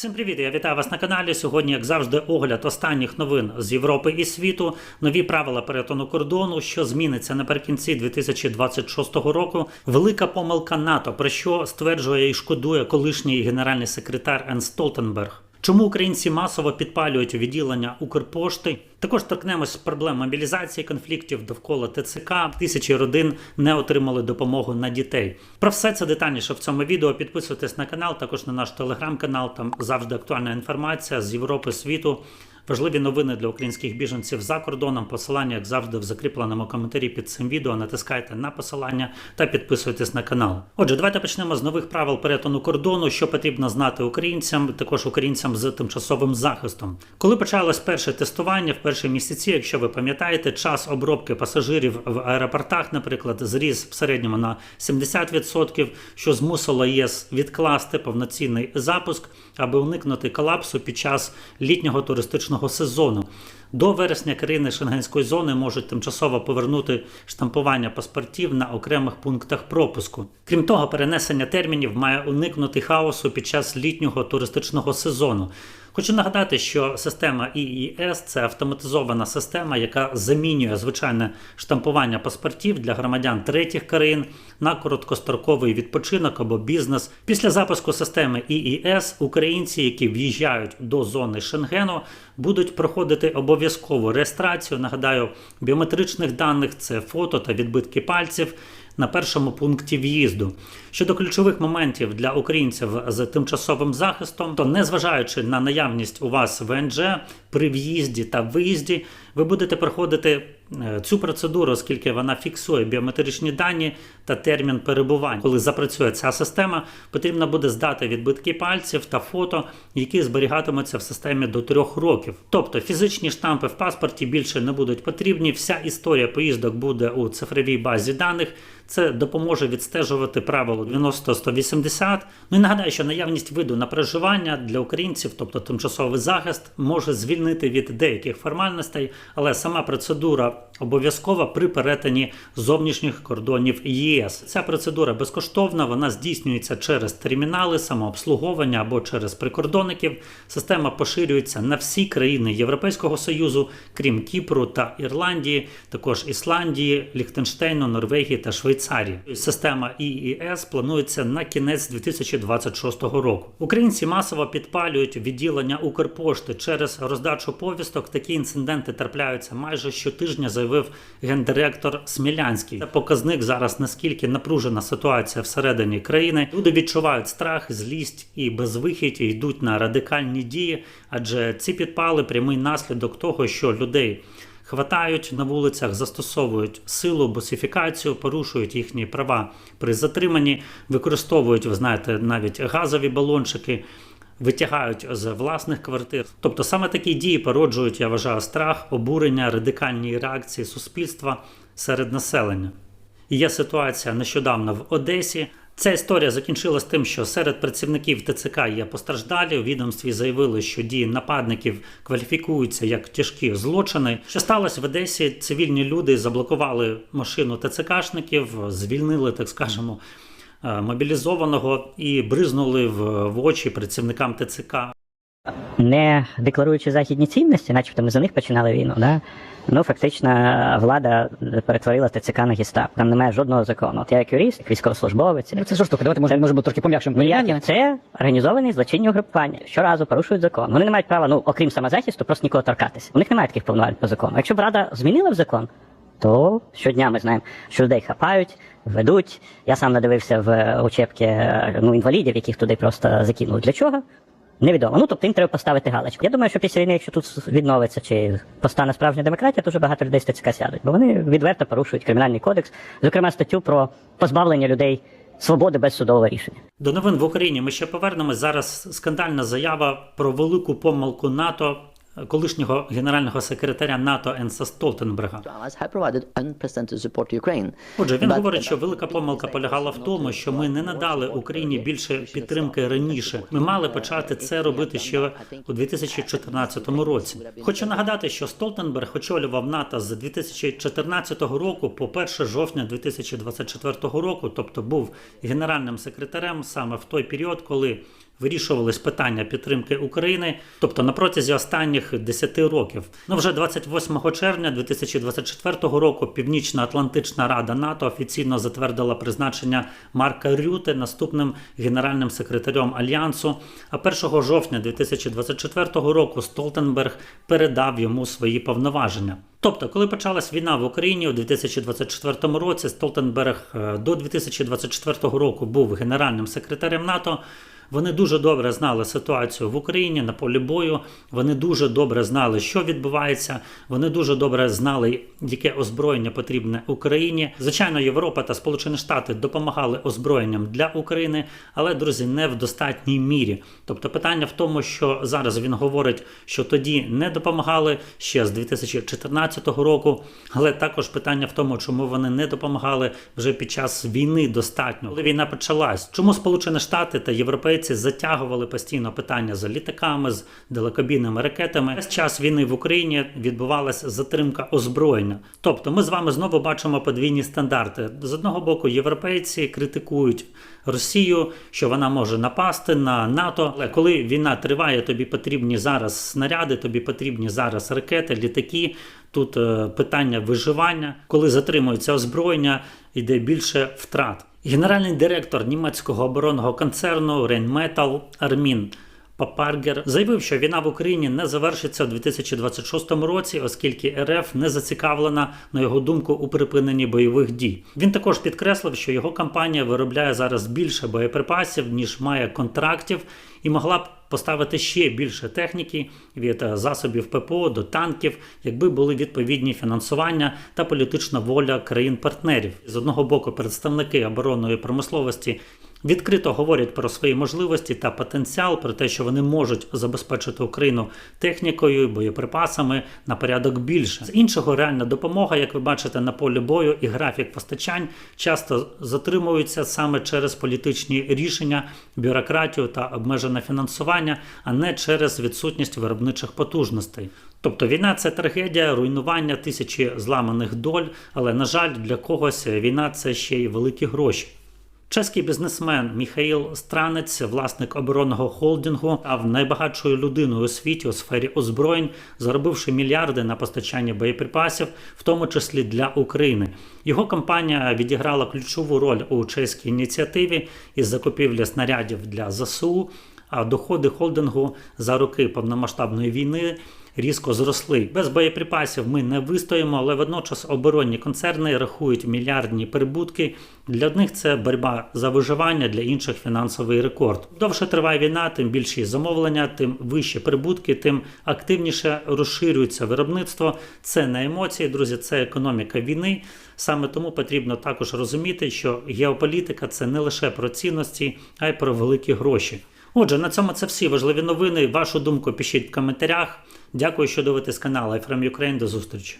Всім привіт! Я вітаю вас на каналі. Сьогодні, як завжди, огляд останніх новин з Європи і світу, нові правила перетину кордону, що зміниться наприкінці 2026 року. Велика помилка НАТО, про що стверджує і шкодує колишній генеральний секретар Ен Столтенберг. Чому українці масово підпалюють відділення Укрпошти? Також торкнемось проблем мобілізації конфліктів довкола ТЦК. Тисячі родин не отримали допомогу на дітей. Про все це детальніше в цьому відео. Підписуйтесь на канал, також на наш телеграм-канал. Там завжди актуальна інформація з Європи, світу. Важливі новини для українських біженців за кордоном. Посилання, як завжди, в закріпленому коментарі під цим відео. Натискайте на посилання та підписуйтесь на канал. Отже, давайте почнемо з нових правил перетину кордону, що потрібно знати українцям, також українцям з тимчасовим захистом. Коли почалось перше тестування в перші місяці, якщо ви пам'ятаєте, час обробки пасажирів в аеропортах, наприклад, зріс в середньому на 70%, що змусило ЄС відкласти повноцінний запуск, аби уникнути колапсу під час літнього туристичного сезону. До вересня країни Шенгенської зони можуть тимчасово повернути штампування паспортів на окремих пунктах пропуску. Крім того, перенесення термінів має уникнути хаосу під час літнього туристичного сезону. Хочу нагадати, що система ІІС це автоматизована система, яка замінює звичайне штампування паспортів для громадян третіх країн на короткостроковий відпочинок або бізнес. Після запуску системи ІІС українці, які в'їжджають до зони Шенгену, будуть проходити обов'язкову реєстрацію. Нагадаю, біометричних даних це фото та відбитки пальців на першому пункті в'їзду. Щодо ключових моментів для українців з тимчасовим захистом, то незважаючи на наявність у вас ВНЖ при в'їзді та виїзді, ви будете проходити е, цю процедуру, оскільки вона фіксує біометричні дані та термін перебування. Коли запрацює ця система, потрібно буде здати відбитки пальців та фото, які зберігатимуться в системі до трьох років. Тобто фізичні штампи в паспорті більше не будуть потрібні. Вся історія поїздок буде у цифровій базі даних. Це допоможе відстежувати правило 90-180. Ну і нагадаю, що наявність виду на проживання для українців, тобто тимчасовий захист, може звільнити від деяких формальностей, але сама процедура обов'язкова при перетині зовнішніх кордонів ЄС. Ця процедура безкоштовна, вона здійснюється через термінали, самообслуговування або через прикордонників. Система поширюється на всі країни Європейського Союзу, крім Кіпру та Ірландії, також Ісландії, Ліхтенштейну, Норвегії та Швейцарії. Система ІІС планується на кінець 2026 року. Українці масово підпалюють відділення Укрпошти через роздачу повісток. Такі інциденти трапляються майже щотижня, заявив гендиректор Смілянський. Це показник зараз наскільки напружена ситуація всередині країни. Люди відчувають страх, злість і безвихідь і йдуть на радикальні дії, адже ці підпали прямий наслідок того, що людей. Хватають на вулицях, застосовують силу, босифікацію, порушують їхні права при затриманні, використовують, ви знаєте, навіть газові балончики, витягають з власних квартир. Тобто саме такі дії породжують, я вважаю, страх, обурення, радикальні реакції суспільства серед населення. Є ситуація нещодавно в Одесі. Ця історія закінчилась тим, що серед працівників ТЦК є постраждалі. У відомстві заявили, що дії нападників кваліфікуються як тяжкі злочини. Що сталося в Одесі? Цивільні люди заблокували машину ТЦКшників, звільнили, так скажемо, мобілізованого і бризнули в, в очі працівникам ТЦК. не декларуючи західні цінності, начебто ми за них починали війну, да? ну фактично влада перетворила ТЦК на гестап. Там немає жодного закону. От я як юрист, як військовослужбовець. Ну, це жорстоко. Давайте може, може бути трохи пом'якшим. Ніякі це організовані злочинні угрупування. Щоразу порушують закон. Вони не мають права, ну окрім самозахисту, просто нікого торкатися. У них немає таких повноважень по закону. Якщо б рада змінила в закон, то щодня ми знаємо, що людей хапають, ведуть. Я сам надивився в учебки е, ну, інвалідів, яких туди просто закинули. Для чого? Невідомо. Ну, тобто їм треба поставити галочку. Я думаю, що після війни, якщо тут відновиться чи постане справжня демократія, дуже багато людей з ТЦК сядуть, бо вони відверто порушують кримінальний кодекс, зокрема статтю про позбавлення людей свободи без судового рішення. До новин в Україні ми ще повернемось. Зараз скандальна заява про велику помилку НАТО колишнього генерального секретаря НАТО Енса Столтенберга. Отже, він говорить, що велика помилка полягала в тому, що ми не надали Україні більше підтримки раніше. Ми мали почати це робити ще у 2014 році. Хочу нагадати, що Столтенберг очолював НАТО з 2014 року по 1 жовтня 2024 року, тобто був генеральним секретарем саме в той період, коли вирішувались питання підтримки України, тобто на протязі останніх 10 років. Ну вже 28 червня 2024 року Північно-Атлантична Рада НАТО офіційно затвердила призначення Марка Рюте наступним генеральним секретарем альянсу. А 1 жовтня 2024 року Столтенберг передав йому свої повноваження. Тобто, коли почалась війна в Україні у 2024 році, Столтенберг е, до 2024 року був генеральним секретарем НАТО. Вони дуже добре знали ситуацію в Україні на полі бою. Вони дуже добре знали, що відбувається. Вони дуже добре знали, яке озброєння потрібне Україні. Звичайно, Європа та Сполучені Штати допомагали озброєнням для України, але друзі, не в достатній мірі. Тобто, питання в тому, що зараз він говорить, що тоді не допомагали ще з 2014 року. Але також питання в тому, чому вони не допомагали вже під час війни достатньо. Коли війна почалась, чому Сполучені Штати та європейці затягували постійно питання з літаками, з далекобійними ракетами. Весь час війни в Україні відбувалася затримка озброєння. Тобто, ми з вами знову бачимо подвійні стандарти. З одного боку, європейці критикують Росію, що вона може напасти на НАТО. Але коли війна триває, тобі потрібні зараз снаряди, тобі потрібні зараз ракети, літаки. Тут е, питання виживання. Коли затримується озброєння, йде більше втрат. Генеральний директор німецького оборонного концерну Rheinmetall Армін Папаргер заявив, що війна в Україні не завершиться у 2026 році, оскільки РФ не зацікавлена, на його думку, у припиненні бойових дій. Він також підкреслив, що його компанія виробляє зараз більше боєприпасів ніж має контрактів, і могла б поставити ще більше техніки від засобів ППО до танків, якби були відповідні фінансування та політична воля країн-партнерів. З одного боку, представники оборонної промисловості відкрито говорять про свої можливості та потенціал, про те, що вони можуть забезпечити Україну технікою, боєприпасами на порядок більше. З іншого реальна допомога, як ви бачите, на полі бою і графік постачань часто затримуються саме через політичні рішення, бюрократію та обмежене фінансування, а не через відсутність виробничих потужностей. Тобто війна це трагедія, руйнування тисячі зламаних доль, але на жаль, для когось війна це ще й великі гроші. Чеський бізнесмен Міхаїл Странець, власник оборонного холдингу, став найбагатшою людиною у світі у сфері озброєнь, заробивши мільярди на постачання боєприпасів, в тому числі для України. Його компанія відіграла ключову роль у чеській ініціативі із закупівлі снарядів для ЗСУ. А доходи холдингу за роки повномасштабної війни різко зросли. Без боєприпасів ми не вистоїмо, але водночас оборонні концерни рахують мільярдні прибутки. Для одних це боротьба за виживання, для інших фінансовий рекорд. Довше триває війна, тим більші замовлення, тим вищі прибутки, тим активніше розширюється виробництво. Це не емоції, друзі, це економіка війни. Саме тому потрібно також розуміти, що геополітика це не лише про цінності, а й про великі гроші. Отже, на цьому це всі важливі новини. Вашу думку пишіть в коментарях. Дякую, що дивитесь канал iFrame Ukraine. До зустрічі.